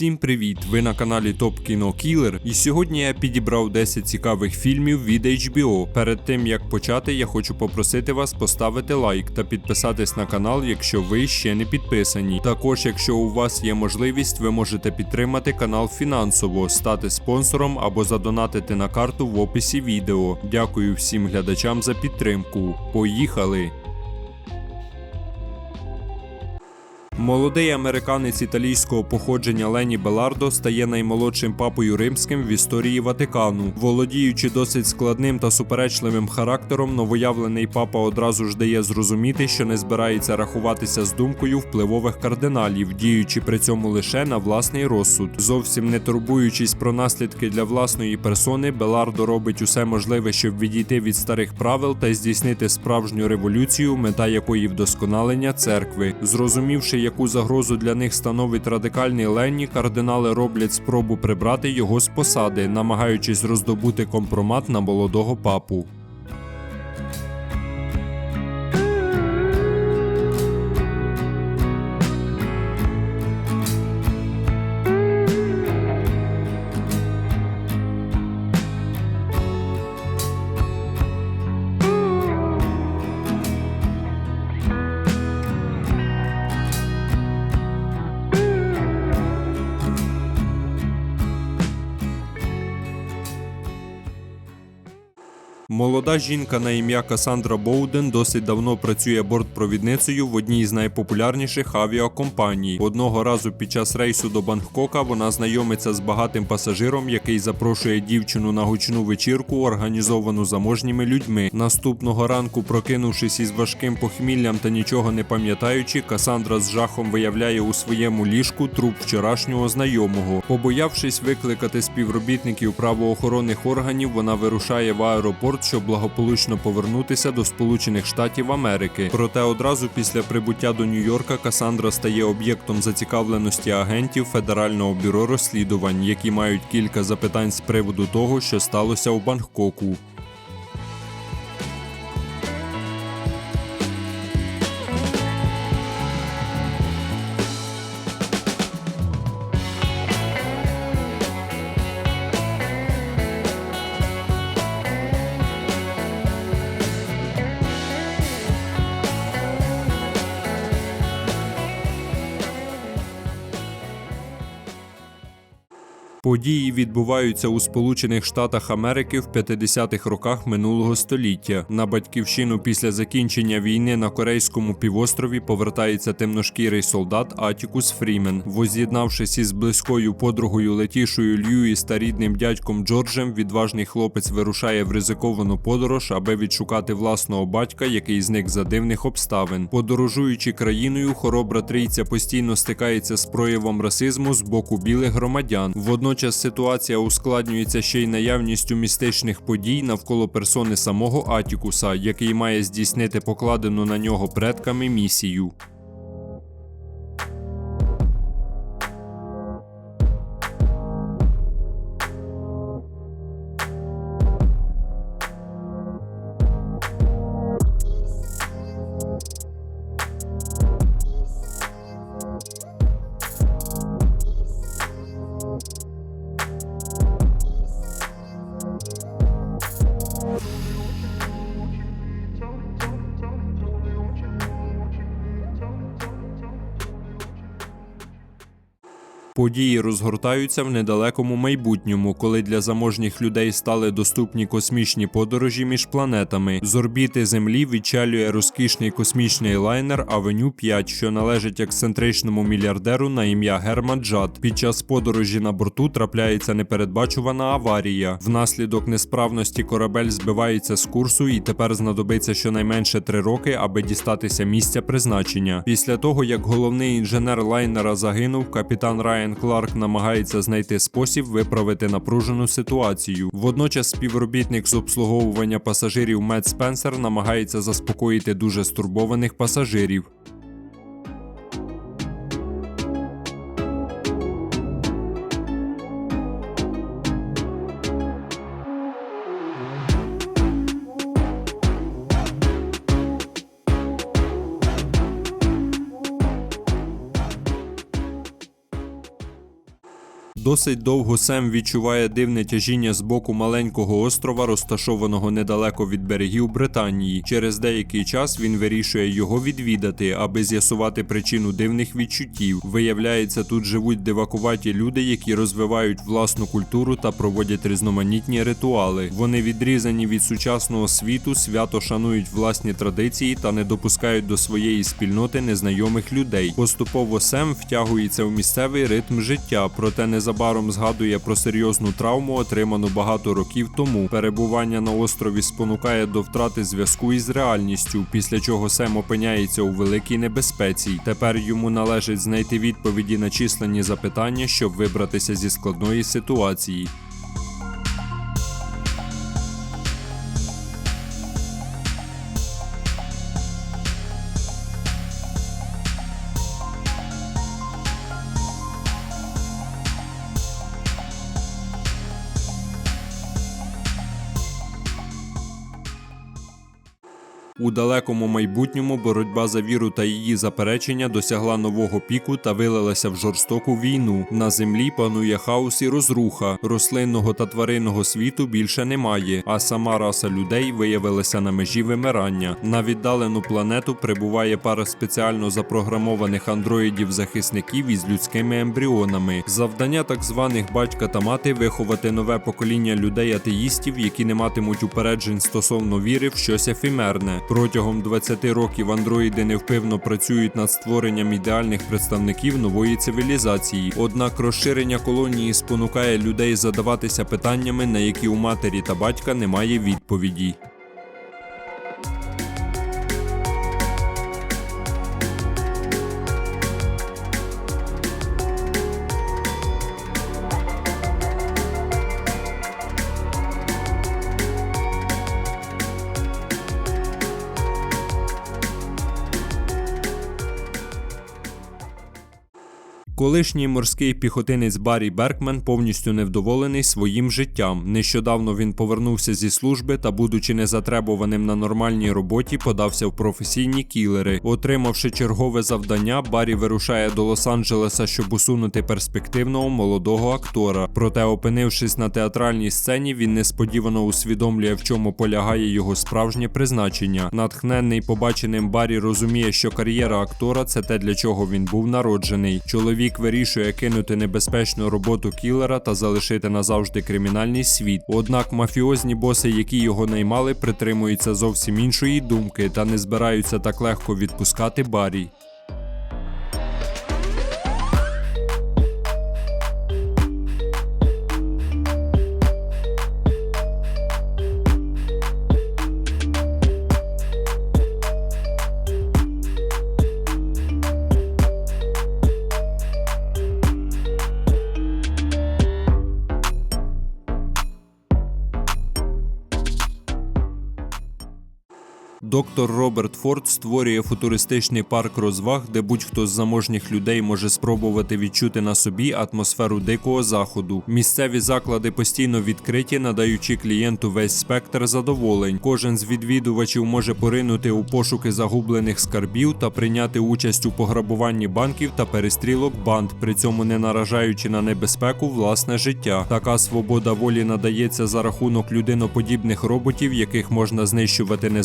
Всім привіт! Ви на каналі Топ Кіно Кілер, і сьогодні я підібрав 10 цікавих фільмів від HBO. Перед тим як почати, я хочу попросити вас поставити лайк та підписатись на канал, якщо ви ще не підписані. Також, якщо у вас є можливість, ви можете підтримати канал фінансово, стати спонсором або задонатити на карту в описі відео. Дякую всім глядачам за підтримку. Поїхали! Молодий американець італійського походження Лені Белардо стає наймолодшим папою римським в історії Ватикану. Володіючи досить складним та суперечливим характером, новоявлений папа одразу ж дає зрозуміти, що не збирається рахуватися з думкою впливових кардиналів, діючи при цьому лише на власний розсуд. Зовсім не турбуючись про наслідки для власної персони, Белардо робить усе можливе, щоб відійти від старих правил та здійснити справжню революцію, мета якої вдосконалення церкви. Зрозумівши, яку загрозу для них становить радикальний Ленні, кардинали роблять спробу прибрати його з посади, намагаючись роздобути компромат на молодого папу. Молода жінка на ім'я Касандра Боуден досить давно працює бортпровідницею в одній з найпопулярніших авіакомпаній. Одного разу під час рейсу до Бангкока вона знайомиться з багатим пасажиром, який запрошує дівчину на гучну вечірку, організовану заможніми людьми. Наступного ранку, прокинувшись із важким похміллям та нічого не пам'ятаючи, Касандра з жахом виявляє у своєму ліжку труп вчорашнього знайомого. Побоявшись викликати співробітників правоохоронних органів, вона вирушає в аеропорт щоб благополучно повернутися до Сполучених Штатів Америки. Проте одразу після прибуття до Нью-Йорка Касандра стає об'єктом зацікавленості агентів Федерального бюро розслідувань, які мають кілька запитань з приводу того, що сталося у Бангкоку. Події відбуваються у Сполучених Штатах Америки в 50-х роках минулого століття. На батьківщину після закінчення війни на Корейському півострові повертається темношкірий солдат Атікус Фрімен. Воз'єднавшись із близькою подругою Летішою Льюіс та рідним дядьком Джорджем, відважний хлопець вирушає в ризиковану подорож, аби відшукати власного батька, який зник за дивних обставин. Подорожуючи країною, хоробра трійця постійно стикається з проявом расизму з боку білих громадян. Водночас ситуація ускладнюється ще й наявністю містичних подій навколо персони самого Атікуса, який має здійснити покладену на нього предками місію. Події розгортаються в недалекому майбутньому, коли для заможніх людей стали доступні космічні подорожі між планетами. З орбіти Землі відчалює розкішний космічний лайнер Авеню 5, що належить ексцентричному мільярдеру на ім'я Герман Джад. Під час подорожі на борту трапляється непередбачувана аварія. Внаслідок несправності корабель збивається з курсу і тепер знадобиться щонайменше три роки, аби дістатися місця призначення. Після того, як головний інженер лайнера загинув, капітан Райан Брайан Кларк намагається знайти спосіб виправити напружену ситуацію. Водночас співробітник з обслуговування пасажирів Мед Спенсер намагається заспокоїти дуже стурбованих пасажирів. Досить довго Сем відчуває дивне тяжіння з боку маленького острова, розташованого недалеко від берегів Британії. Через деякий час він вирішує його відвідати, аби з'ясувати причину дивних відчуттів. Виявляється, тут живуть дивакуваті люди, які розвивають власну культуру та проводять різноманітні ритуали. Вони відрізані від сучасного світу, свято шанують власні традиції та не допускають до своєї спільноти незнайомих людей. Поступово Сем втягується в місцевий ритм життя, проте незабаром згадує про серйозну травму, отриману багато років тому. Перебування на острові спонукає до втрати зв'язку із реальністю, після чого Сем опиняється у великій небезпеці. Тепер йому належить знайти відповіді на численні запитання, щоб вибратися зі складної ситуації. Далекому майбутньому боротьба за віру та її заперечення досягла нового піку та вилилася в жорстоку війну. На землі панує хаос і розруха. Рослинного та тваринного світу більше немає, а сама раса людей виявилася на межі вимирання. На віддалену планету прибуває пара спеціально запрограмованих андроїдів-захисників із людськими ембріонами. Завдання так званих батька та мати виховати нове покоління людей-атеїстів, які не матимуть упереджень стосовно віри в щось ефемерне. Протягом 20 років андроїди невпивно працюють над створенням ідеальних представників нової цивілізації. Однак розширення колонії спонукає людей задаватися питаннями, на які у матері та батька немає відповіді. Колишній морський піхотинець Баррі Беркмен повністю невдоволений своїм життям. Нещодавно він повернувся зі служби та, будучи незатребуваним на нормальній роботі, подався в професійні кілери. Отримавши чергове завдання, Баррі вирушає до Лос-Анджелеса, щоб усунути перспективного молодого актора. Проте, опинившись на театральній сцені, він несподівано усвідомлює, в чому полягає його справжнє призначення. Натхненний побаченим Баррі розуміє, що кар'єра актора це те, для чого він був народжений. Чоловік вирішує кинути небезпечну роботу кілера та залишити назавжди кримінальний світ. Однак мафіозні боси, які його наймали, притримуються зовсім іншої думки та не збираються так легко відпускати Баррі. Доктор Роберт Форд створює футуристичний парк розваг, де будь-хто з заможніх людей може спробувати відчути на собі атмосферу дикого заходу. Місцеві заклади постійно відкриті, надаючи клієнту весь спектр задоволень. Кожен з відвідувачів може поринути у пошуки загублених скарбів та прийняти участь у пограбуванні банків та перестрілок банд, при цьому не наражаючи на небезпеку власне життя. Така свобода волі надається за рахунок людиноподібних роботів, яких можна знищувати не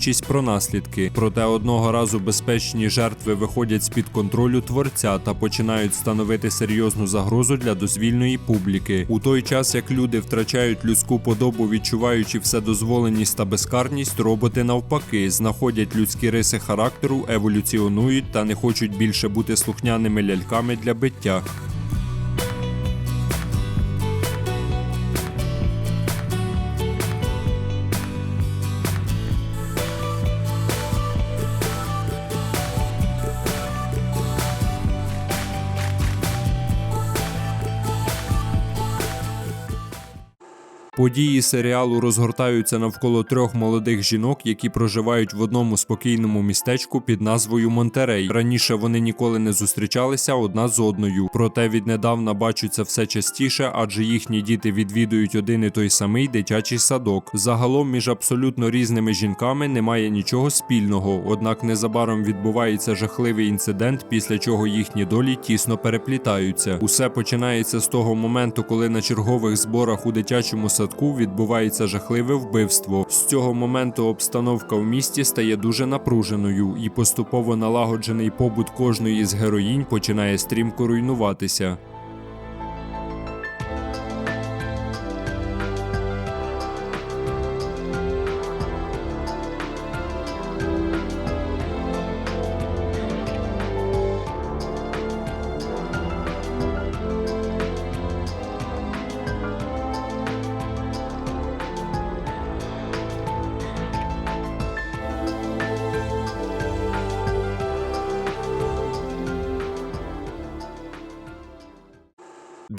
замислюючись про наслідки. Проте одного разу безпечні жертви виходять з-під контролю творця та починають становити серйозну загрозу для дозвільної публіки. У той час як люди втрачають людську подобу, відчуваючи вседозволеність та безкарність, роботи навпаки знаходять людські риси характеру, еволюціонують та не хочуть більше бути слухняними ляльками для биття. Події серіалу розгортаються навколо трьох молодих жінок, які проживають в одному спокійному містечку під назвою Монтерей. Раніше вони ніколи не зустрічалися одна з одною, проте віднедавна бачаться все частіше, адже їхні діти відвідують один і той самий дитячий садок. Загалом між абсолютно різними жінками немає нічого спільного, однак незабаром відбувається жахливий інцидент, після чого їхні долі тісно переплітаються. Усе починається з того моменту, коли на чергових зборах у дитячому садку відбувається жахливе вбивство. З цього моменту обстановка в місті стає дуже напруженою, і поступово налагоджений побут кожної з героїнь починає стрімко руйнуватися.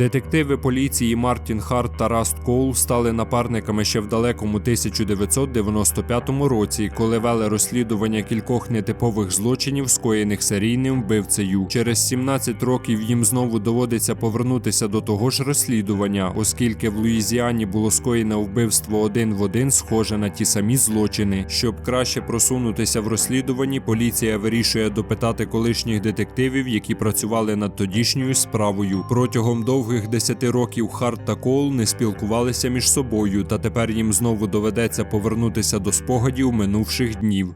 Детективи поліції Мартін Харт та Раст Коул стали напарниками ще в далекому 1995 році, коли вели розслідування кількох нетипових злочинів, скоєних серійним вбивцею. Через 17 років їм знову доводиться повернутися до того ж розслідування, оскільки в Луїзіані було скоєне вбивство один в один, схоже на ті самі злочини. Щоб краще просунутися в розслідуванні, поліція вирішує допитати колишніх детективів, які працювали над тодішньою справою. Протягом довгих 10 років Харт та Кол не спілкувалися між собою, та тепер їм знову доведеться повернутися до спогадів минувших днів.